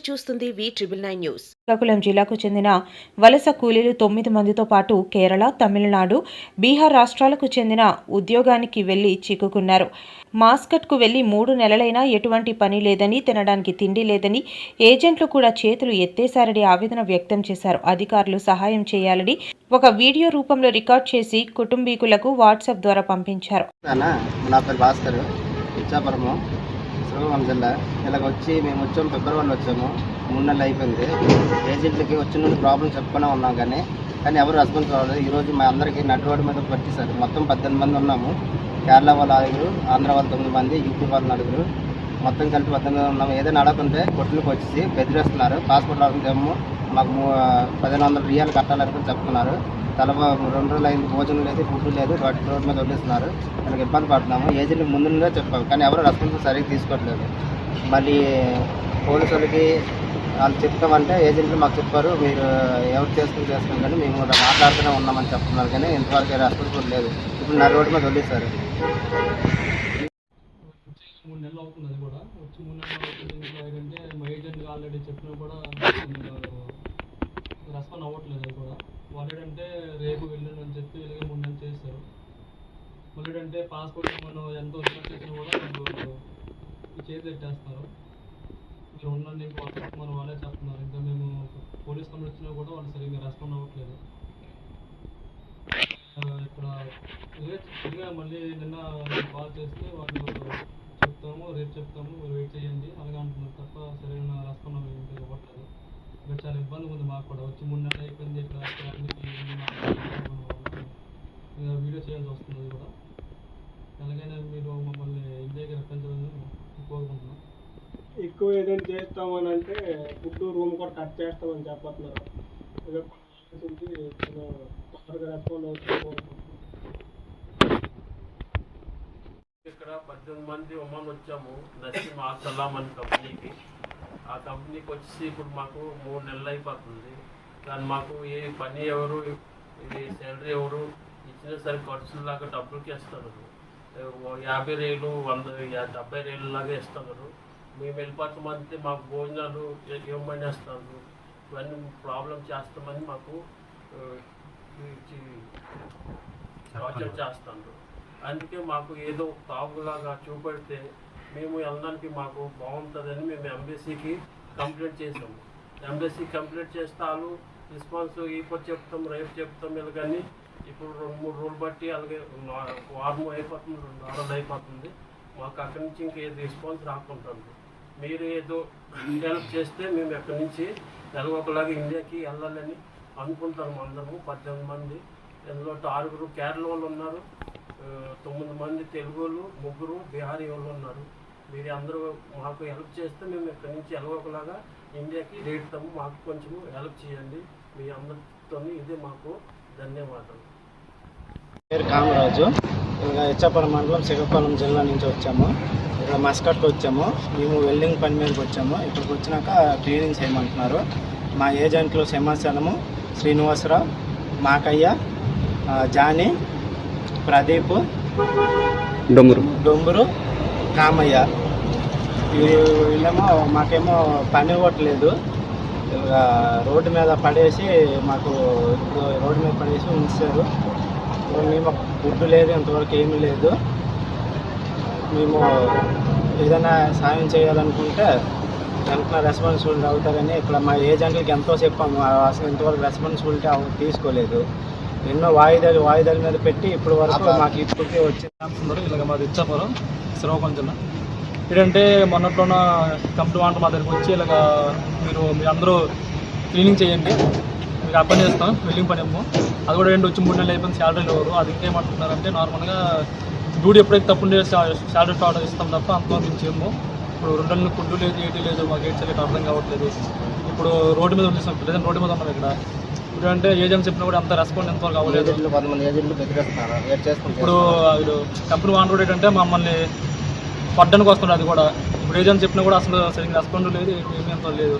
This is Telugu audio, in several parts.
మీరు చూస్తుంది V triple nine news. Srikakulam జిల్లాకు చెందిన వలస కూలీలు తొమ్మిది మందితో పాటు కేరళ తమిళనాడు బీహార్ రాష్ట్రాలకు చెందిన ఉద్యోగానికి వెళ్ళి చిక్కుకున్నారు. మాస్కట్కు వెళ్ళి మూడు నెలలైనా ఎటువంటి పని లేదని తినడానికి తిండి లేదని ఏజెంట్లు కూడా చేతులు ఎత్తేశారని ఆవేదన వ్యక్తం చేశారు. అధికారులు సహాయం చేయాలని ఒక వీడియో రూపంలో రికార్డ్ చేసి కుటుంబీకులకు వాట్సాప్ ద్వారా పంపించారు. అన్న నా పేరు భాస్కర్ ఇచ్చాపురము శ్రీకాకుళం జిల్లా ఇలాగ వచ్చి మేము వచ్చాము ఫిబ్రవరిలో వచ్చాము. మూడు నెలలు అయిపోయింది. ఏజెంట్లకి వచ్చిన నుండి ప్రాబ్లం చెప్పుకునే ఉన్నాం కానీ కానీ ఎవరు రెస్పాన్స్ అవ్వలేదు ఈరోజు మా అందరికీ నటువాడి మీద పట్టిస్తారు మొత్తం పద్దెనిమిది మంది ఉన్నాము. కేరళ వాళ్ళు ఆరుగురు ఆంధ్ర వాళ్ళు తొమ్మిది మంది యూపీ వాళ్ళు నలుగురు. మొత్తం కలిపి పద్దెనిమిది మంది ఉన్నాము. ఏదైనా అడగకుంటే కొట్టులకు వచ్చేసి బెదిరేస్తున్నారు. పాస్పోర్ట్ రాకుంటేమో మాకు పదిహేను వందల రియాలు కట్టాలనుకుని చెప్తున్నారు. తల రెండు రోజులు అయింది భోజనం లేదు ఫుడ్ లేదు వాటి రోడ్ మీద వదిలేస్తున్నారు. మనకి ఇబ్బంది పడుతున్నాము. ఏజెంట్ ముందు చెప్పాము కానీ ఎవరు రెస్పాన్స్ సరిగ్గా తీసుకోవట్లేదు. మళ్ళీ పోలీసులకి వాళ్ళు చెప్తామంటే ఏజెంట్లు మాకు చెప్పారు మీరు ఎవరు చేసుకుని చేసుకుని కానీ మేము మాట్లాడుతూనే ఉన్నామని చెప్తున్నారు కానీ ఇంతవరకు రెస్పాన్స్ లేదు. ఇప్పుడు నా రోడ్డు మీద వదిలేస్తారు మూడు నెలలు అవుతుంది అది కూడా. వచ్చి మూడు నెలలు అవుతుంది. ఏంటంటే మా ఏజెంట్ ఆల్రెడీ చెప్పినా కూడా రెస్పాండ్ అవ్వట్లేదు అది కూడా వాళ్ళు అంటే రేపు వెళ్ళండి అని చెప్పి ఇలాగే మూడు నెలలు చేశారు. మళ్ళీ అంటే పాస్పోర్ట్ మనం ఎంత వచ్చినా కూడా వాళ్ళు చేతి పెట్టేస్తారు. మీరు ఉండండి ఇంకో మనం వాళ్ళే చెప్తున్నారు ఇంకా మేము పోలీస్ కంప్లైంట్ వచ్చినా కూడా వాళ్ళు సరిగ్గా రెస్పాండ్ అవ్వట్లేదు. ఇక్కడ మళ్ళీ నిన్న కాల్ చేస్తే వాళ్ళు చెప్తాము రేపు చెప్తాము మీరు వెయిట్ చేయండి అలాగే అంటున్నారు తప్ప సరైన రెస్పాండ్ ఇంకా ఇవ్వట్లేదు ఇక్కడ చాలా ఇబ్బంది ఉంది మాకు కూడా వచ్చి మూడు నెలలు అయిపోయింది ఇక్కడ వీడియో చేయాల్సి వస్తుంది కూడా. ఎలాగైనా మీరు మమ్మల్ని ఇండియాకి రప్పించాలని కోరుకుంటున్నాం. ఎక్కువ ఏదైనా చేస్తామని అంటే ఫుడ్ రూమ్ కూడా కట్ చేస్తామని చెప్పట్లేదు రెస్పాండ్ అవుతుంది ఇక్కడ పద్దెనిమిది మంది ఉమ్మన్ వచ్చాము. నసీం ఆసలాం అనే కంపెనీకి ఆ కంపెనీకి వచ్చేసి ఇప్పుడు మాకు మూడు నెలలు అయిపోతుంది. కానీ మాకు ఏ పని ఎవరు ఇది శాలరీ ఎవరు ఇచ్చిన సరే ఖర్చులాగా డబ్బులకి ఇస్తున్నారు ఓ యాభై రేలు వంద డెబ్బై రేలు లాగా ఇస్తున్నారు మేము వెళ్ళిపోతామంటే మాకు భోజనాలు ఏ- ఇవ్వమని వేస్తున్నారు ఇవన్నీ ప్రాబ్లం చేస్తామని మాకు టార్చర్ చేస్తున్నారు అందుకే మాకు ఏదో తాగులాగా చూపెడితే మేము వెళ్ళడానికి మాకు బాగుంటుందని మేము ఎంబీసీకి కంప్లైంట్ చేసాము ఎంబీసీ కంప్లైంట్ చేస్తే వాళ్ళు రెస్పాన్స్ ఇప్పుడు చెప్తాం రేపు చెప్తాం ఇలా కానీ ఇప్పుడు రెండు మూడు రోజులు బట్టి అలాగే వారం అయిపోతుంది రెండు వారాలు అయిపోతుంది. మాకు అక్కడి నుంచి ఇంకే రెస్పాన్స్ రాకుంటుంది. మీరు ఏదో హెల్ప్ చేస్తే మేము ఎక్కడి నుంచి ఎలాగో ఒకలాగా ఇండియాకి వెళ్ళాలని అనుకుంటాము అందరము. పద్దెనిమిది మంది ఇందులో ఆరుగురు కేరళ వాళ్ళు ఉన్నారు. తొమ్మిది మంది తెలుగు వాళ్ళు ముగ్గురు బీహారీ వాళ్ళు ఉన్నారు. మీరు అందరూ మాకు హెల్ప్ చేస్తే మేము ఇక్కడి నుంచి ఎలాగోకలాగా ఇండియాకి రేటుతాము. మాకు కొంచెం హెల్ప్ చేయండి. మీ అందరితో ఇదే మాకు ధన్యవాదాలు. పేరు కామరాజు. ఇంకా ఇచ్చాపురం మండలం శ్రీకాకుళం జిల్లా నుంచి వచ్చాము. ఇక్కడ మస్కట్కి వచ్చాము. మేము వెల్డింగ్ పని మీదకి వచ్చాము. ఇక్కడికి వచ్చినాక క్లీనింగ్ చేయమంటున్నారు. మా ఏజెంట్లు సింహాచలము శ్రీనివాసరావు మాకయ్య జానీ ప్రదీప్ డొమ్మురు డొంబురు కామయ్య వీళ్ళేమో మాకేమో పని ఇవ్వట్లేదు. రోడ్డు మీద పడేసి మాకు ఇప్పుడు రోడ్డు మీద పడేసి ఉంచారు. మేము ఫుడ్ లేదు ఇంతవరకు ఏమీ లేదు. మేము ఏదైనా సాయం చేయాలనుకుంటే వెంటనే రెస్పాన్సిబిలిటీ అవుతారని ఇక్కడ మా ఏజెంట్లకి ఎంతో చెప్పాము. అసలు ఇంతవరకు రెస్పాన్సిబిలిటీ తీసుకోలేదు. ఎన్నో వాయిదాలు వాయిదాల మీద పెట్టి ఇప్పటి వరకు మాకు ఇప్పటికే వచ్చింది ఉన్నారు ఇలాగ మాది ఇచ్చాపురం శ్రీకాకుళం జిల్లా ఏంటంటే మొన్నట్లోన కంపెనీ వాంటర్ మా దగ్గరికి వచ్చి ఇలాగ మీరు మీ అందరూ క్లీనింగ్ చేయండి. మీకు పని చేస్తాం వెల్డింగ్ పని ఏమో అది కూడా ఏంటి వచ్చి మూడు నెలలు అయిపోయింది శాలరీ లేవరు అది ఇంకేమంటున్నారంటే నార్మల్గా డ్యూటీ ఎప్పుడైతే తప్పు శాలరీ స్టార్ట్ ఇస్తాం తప్ప అంతవరకు ఇచ్చేమో ఇప్పుడు రెండు నెలలు ఫుడ్ లేదు ఏటీ లేదు మాకు ఏం చేయలేదు అర్థం కావట్లేదు. ఇప్పుడు రోడ్డు మీద వదిలేసాం ప్రజెంట్ రోడ్డు మీద ఉన్నాం ఇక్కడ. ఇప్పుడు అంటే ఏజెంట్స్ చెప్పినా కూడా అంత రెస్పాండ్ ఎంతవరకు అవ్వలేదు. ఏజెంట్లు కొంతమంది ఏజెంట్లు బెదిరిస్తున్నారు వెయిట్ చేసుకుంటారు ఇప్పుడు వీడు కంపెనీ వాన్ రోడ్ ఏంటంటే మమ్మల్ని పడ్డానికి వస్తుంది అది కూడా. ఇప్పుడు ఏజెంట్ చెప్పినా కూడా అసలు సరిగ్గా రెస్పాండ్ లేదు ఏమీ అంత లేదు.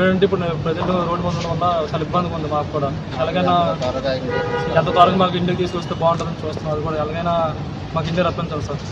ఏంటంటే ఇప్పుడు ప్రజెంట్ రోడ్డు ఉండడం వల్ల చాలా ఇబ్బందిగా ఉంది మాకు కూడా. ఎలాగైనా ఎంత త్వరగా మాకు ఇంటికి తీసుకొస్తే బాగుంటుందని చూస్తున్నాం అది కూడా ఎలాగైనా మాకు ఇండియా రప్పించాలి సార్.